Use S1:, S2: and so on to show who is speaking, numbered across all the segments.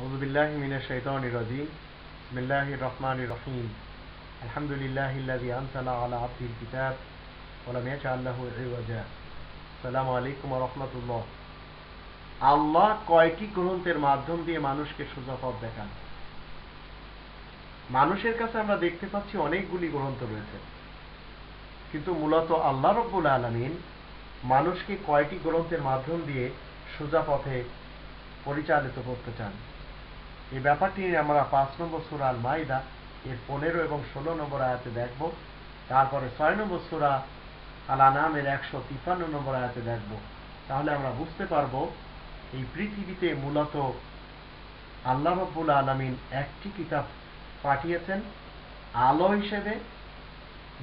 S1: أعوذ بالله من الشيطان الرجيم بسم الله الرحمن الرحيم الحمد لله الذي أنزل على عبده الكتاب ولم يجعل له عوجا السلام عليكم ورحمة الله আল্লাহ কয়টি গ্রন্থের মাধ্যম দিয়ে মানুষকে সোজা পথ দেখান মানুষের কাছে আমরা দেখতে পাচ্ছি অনেকগুলি গ্রন্থ রয়েছে কিন্তু মূলত আল্লাহ রব্বুল আলমিন মানুষকে কয়টি গ্রন্থের মাধ্যম দিয়ে সোজা পথে পরিচালিত করতে চান এই ব্যাপারটি আমরা পাঁচ নম্বর সুরা মাইদা এর পনেরো এবং ষোলো নম্বর আয়াতে দেখব। তারপরে ছয় নম্বর সুরা আল আনামের একশো তিপ্পান্ন নম্বর আয়াতে দেখব। তাহলে আমরা বুঝতে পারব, এই পৃথিবীতে মূলত আল্লাহ রব্বুল আলমিন একটি কিতাব পাঠিয়েছেন আলো হিসেবে,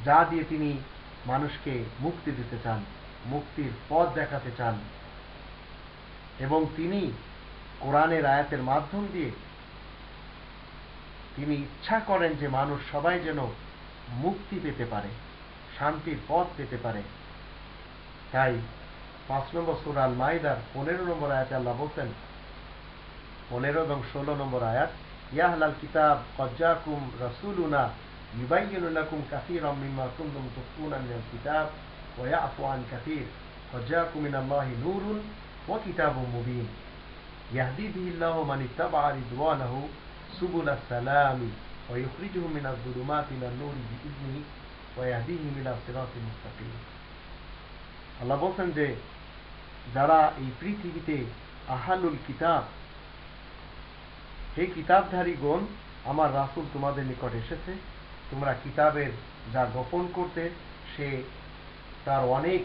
S1: যা দিয়ে তিনি মানুষকে মুক্তি দিতে চান, মুক্তির পথ দেখাতে চান। এবং তিনি কোরআনের আয়াতের মাধ্যম দিয়ে তিনি ইচ্ছা করেন যে মানুষ সবাই যেন মুক্তি পেতে পারে, শান্তির পথ পেতে পারে। তাই পাঁচ নম্বর সুরাল মাইদার পনেরো নম্বর আয়াত আল্লাহ বলতেন পনেরো এবং ষোলো নম্বর আয়াত ইয়াহলাল কিতাব কজ্জাকুম রসুলুনা ইউবাইয়ুলাকুম কাসির মিম্মা কুনতুম তুফতুনা মিনাল কিতাব ওয়া ইয়াফু কাসির কজ্জাকুম মিনাল্লাহি নূরুন ওয়া কিতাবুম মুবিন। ইয়াহদি سبل السلام ويخرجهم من الظلمات إلى النور بإذنه ويهديهم إلى صراط مستقيم আল্লাহ বলছেন যে যারা এই পৃথিবীতে আহালুল কিতাব এই কিতাবধারী গণ আমার রাসুল তোমাদের নিকট এসেছে তোমরা কিতাবের যা গোপন করতে সে তার অনেক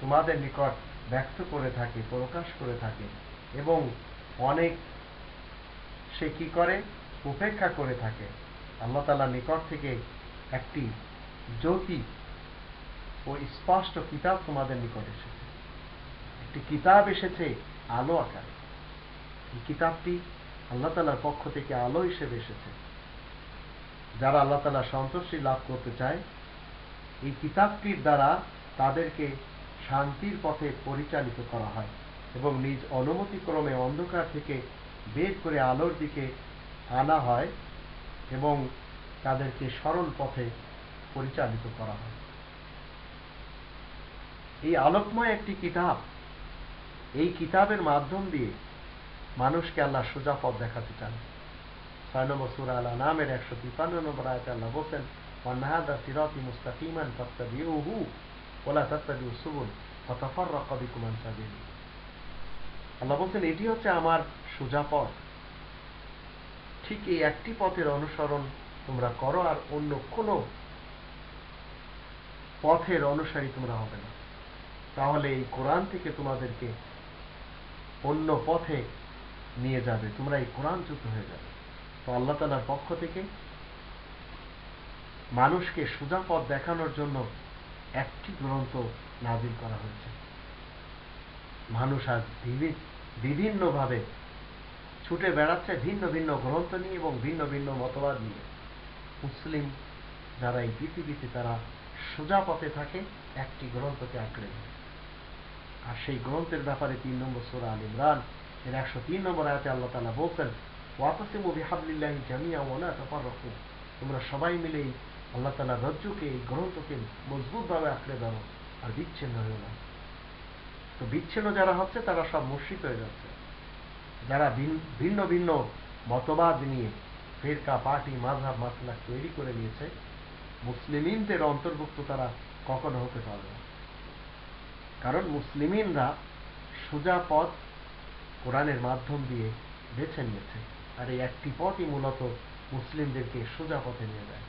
S1: তোমাদের নিকট ব্যক্ত করে থাকে প্রকাশ করে থাকে এবং অনেক সে কি করে? উপেক্ষা করে থাকে। আল্লাহ তালার নিকট থেকে একটি জ্যোতি ও স্পষ্ট কিতাব তোমাদের নিকট এসেছে। একটি কিতাব এসেছে আলো আকারে। এই কিতাবটি আল্লাহ তালার পক্ষ থেকে আলো হিসেবে এসেছে। যারা আল্লাহ তালা সন্তুষ্টি লাভ করতে চায়, এই কিতাবটির দ্বারা তাদেরকে শান্তির পথে পরিচালিত করা হয় এবং নিজ অনুমতিক্রমে অন্ধকার থেকে বের করে আলোর দিকে আনা হয় এবং তাদেরকে সরল পথে পরিচালিত করা হয়। এই আলোকময় একটি কিতাব, এই কিতাবের মাধ্যম দিয়ে মানুষকে আল্লাহ সোজা পথ দেখাতে চান। ছয় নম্বর সুরা আল্লাহ নামের একশো তিপ্পান্ন নম্বর আয়তে আল্লাহ বলছেন ওয়ান্নাহাদা সিরাতি মুস্তাকিমান তাত্তাবিউহু ওলা তাত্তাবিউ সুবুল ফাতাফাররাকা বিকুম আন সাবিলি আল্লাহ বলছেন, এটি হচ্ছে আমার সোজা পথ। ঠিক এই একটি পথের অনুসরণ তোমরা করো আর অন্য কোনো পথের অনুসারী তোমরা হবে না। তাহলে এই কোরআন থেকে তোমাদেরকে অন্য পথে নিয়ে যাবে। তোমরা এই কোরআনচ্যুত হয়ে যাবে। তো আল্লাহ তালার পক্ষ থেকে মানুষকে সোজা পথ দেখানোর জন্য একটি গ্রন্থ নাজিল করা হয়েছে। মানুষ আজ বিভিন্নভাবে ছুটে বেড়াচ্ছে ভিন্ন ভিন্ন গ্রন্থ নিয়ে এবং ভিন্ন ভিন্ন মতবাদ নিয়ে। মুসলিম যারা এই পৃথিবীতে, তারা সোজা পথে থাকে, একটি গ্রন্থকে আঁকড়ে ধরে। আর সেই গ্রন্থের ব্যাপারে তিন নম্বর সোরা আল ইমরান, এর একশো তিন নম্বর আয়াতে আল্লাহ তালা বলছেন, ওয়াতাসিমু বিহাবলিল্লাহি জামিয়া ওয়ালা তাফাররাকু। তোমরা সবাই মিলেই আল্লাহ তালা রজ্জুকে, এই গ্রন্থকে মজবুতভাবে আঁকড়ে ধরো আর বিচ্ছিন্ন হয়ে না। তো বিচ্ছিন্ন যারা হচ্ছে, তারা সব মুশ্রিক হয়ে যাচ্ছে। যারা ভিন্ন ভিন্ন মতবাদ নিয়ে ফেরকা, পার্টি মাঝহাব মাসলা তৈরি করে নিয়েছে, মুসলিমিনদের অন্তর্ভুক্ত তারা কখনো হতে পারবে না। কারণ মুসলিমিনরা সোজা পথ কোরআনের মাধ্যম দিয়ে বেছে নিয়েছে। আর এই একটি পথই মূলত মুসলিমদেরকে সোজা পথে নিয়ে যায়।